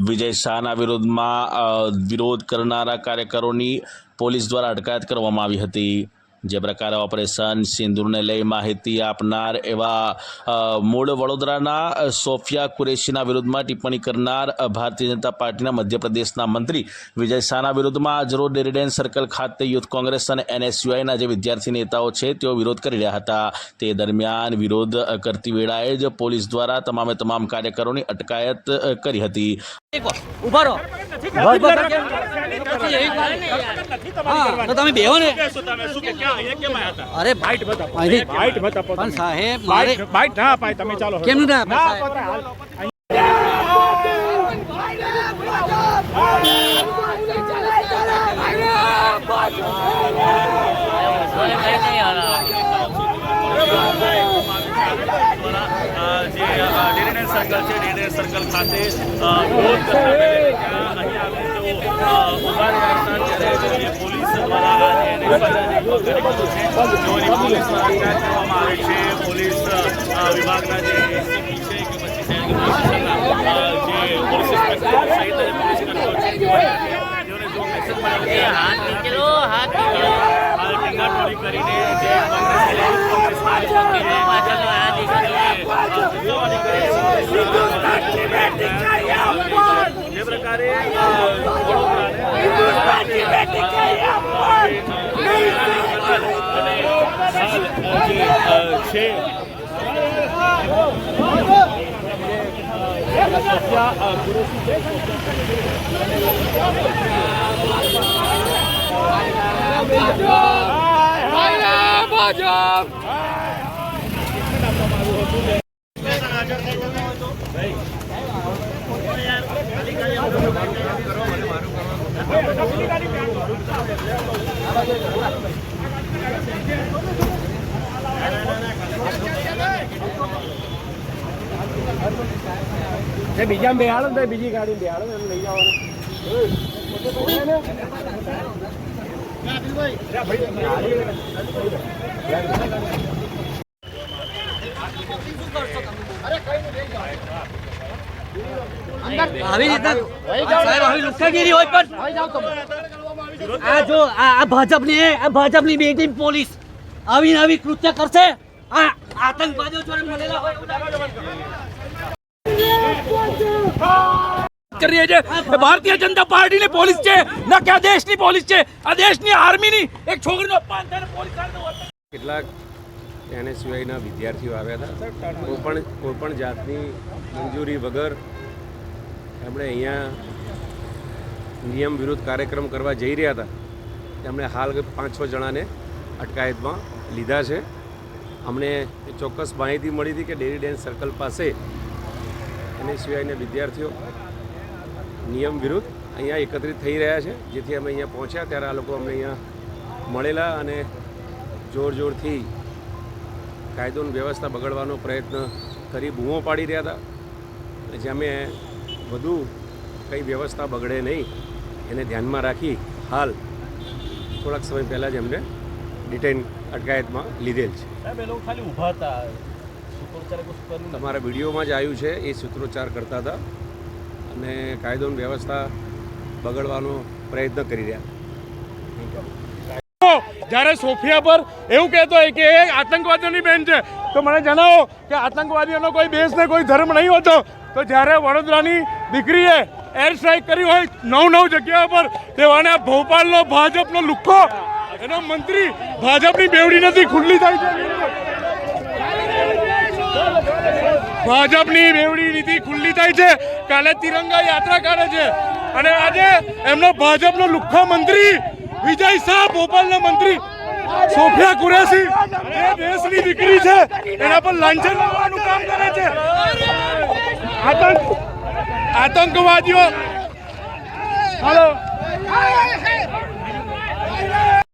વિજય શાહના વિરોધમાં વિરોધ કરનારા કાર્યકરોની પોલીસ દ્વારા અટકાયત કરવામાં આવી હતી. જે પ્રકારે ઓપરેશન સિંદૂરને લઈ માહિતી આપનાર એવા મૂળ વડોદરાના સોફિયા કુરેશીના વિરુદ્ધમાં ટિપ્પણી કરનાર ભારતીય જનતા પાર્ટીના મધ્યપ્રદેશના મંત્રી વિજય શાહના વિરુદ્ધમાં આજરોજ ડેરીડેન સર્કલ ખાતે યુથ કોંગ્રેસ અને એનએસયુઆઈના જે વિદ્યાર્થી નેતાઓ છે તેઓ વિરોધ કરી રહ્યા હતા. તે દરમિયાન વિરોધ કરતી વેળાએ જ પોલીસ દ્વારા તમામે તમામ કાર્યકરોની અટકાયત કરી હતી. ઊભા રહો. ઊભા ઊભા કેમ? પછી એવી વાત નહીં. હા તો તમે બેહો ને કહેશો તમે શું કે ક્યાં અહીંયા કેમ આયા હતા અરે બાઈટ બતાવો અહીંથી- બાઈટ બતાવો પણ તમે. સાહેબ મારે બાઈટ બાઈટ ના અપાય તમે ચાલો કેમ ના ના અપાય, અપાય, હાલ. જે ડેરીડેન સર્કલ છે ડેરીડેન સર્કલ ખાતે અ, વિરોધ કરવા માટે ત્યાં અહીંયા આવે તો અ, ઊભા રહ્યા હતા ત્યારે જે પોલીસ દ્વારા આ જે નિર્ણય કરી દીધો છે તેઓની પોલીસ દ્વારા અટકાયત કરવામાં આવે છે પોલીસ અ, વિભાગના જે એસીપી છે કે પછી શહેર કમિશનરના અ, જે પોલીસ ઇન્સ્પેક્ટર સહિત જે પોલીસ કર્મીઓ છે તેઓને જો મેસેજ મળ્યો કે હાલ ટીંગાટોળી કરીને જે કોંગ્રેસ કોંગ્રેસના જે પ્રકારે અ, વડોદરાને અને હાલ જે અ, છે. સત્યા છે બીજા બેહાડો ને બીજી ગાડી બેહાડો એમ લઈ જવાનું આ જો, આ ભાજપની આ ભાજપની બેટી પોલીસ આવી આવી કૃત્ય કરશે? આ આતંકવાદીઓ જોડે મળેલા હોય કરીએ છીએ. ભારતીય જનતા પાર્ટીની પોલીસ છે. ના કે આ દેશની પોલીસ છે. આ દેશની આર્મીની. એક છોકરીનો અપમાન થઈને પોલીસ કેટલાક અપમાન કેટલાક વિદ્યાર્થીઓ આવ્યા હતા. કોઈ પણ જાતની મંજૂરી વગર એમણે અહીંયા નિયમ વિરુદ્ધ કાર્યક્રમ કરવા જઈ રહ્યા હતા. તેમણે હાલ પાંચ છ જણાને અટકાયતમાં લીધા છે. અમને ચોક્કસ માહિતી મળી હતી કે ડેરી ડેન્સ સર્કલ પાસે એનએસયુઆઈના વિદ્યાર્થીઓ નિયમ વિરુદ્ધ અહીંયા એકત્રિત થઈ રહ્યા છે. જેથી અમે અહીંયા પહોંચ્યા ત્યારે આ લોકો અમને અહીંયા મળેલા અને જોર જોરથી કાયદોની વ્યવસ્થા બગડવાનો પ્રયત્ન કરી બૂમો પાડી રહ્યા હતા. અને જે અમે વધુ કંઈ વ્યવસ્થા બગડે નહીં, એને ધ્યાનમાં રાખી હાલ થોડાક સમય પહેલાં જ એમને ડિટેન અટકાયતમાં લીધેલ છે. સાહેબ, એ લોકો ખાલી ઊભા હતા. તમારા વિડીયોમાં જ આવ્યું છે, એ સૂત્રોચ્ચાર કરતા હતા અને કાયદોની વ્યવસ્થા બગડવાનો પ્રયત્ન કરી રહ્યા. જ્યારે સોફિયા પર એવું કહેતો હોય કે એ આતંકવાદીઓની બેન છે, તો મને જણાવો કે આતંકવાદીઓનો કોઈ દેશ ને કોઈ ધર્મ નહીં હોતો. તો જ્યારે વડોદરાની દીકરીએ એર સ્ટ્રાઇક કરી હોય, નવ નવ જગ્યા પર, તેવાને ભોપાલનો, ભાજપનો લુખ્ખો એનો મંત્રી ભાજપની બેવડી નથી, ખુલ્લી થાય છે. ભાજપની બેવડી નીતિ ખુલ્લી થાય છે. કાલે તિરંગા યાત્રા કાઢે છે. અને આજે એમનો ભાજપનો લુખ્ખો મંત્રી, વિજય શાહ ભોપાલના મંત્રી, સોફિયા કુરેશી, એ દેશની દીકરી છે. એના પર લાંછન લાવવાનું કામ કરે છે. આતંક, આતંકવાદીઓ. હાલો.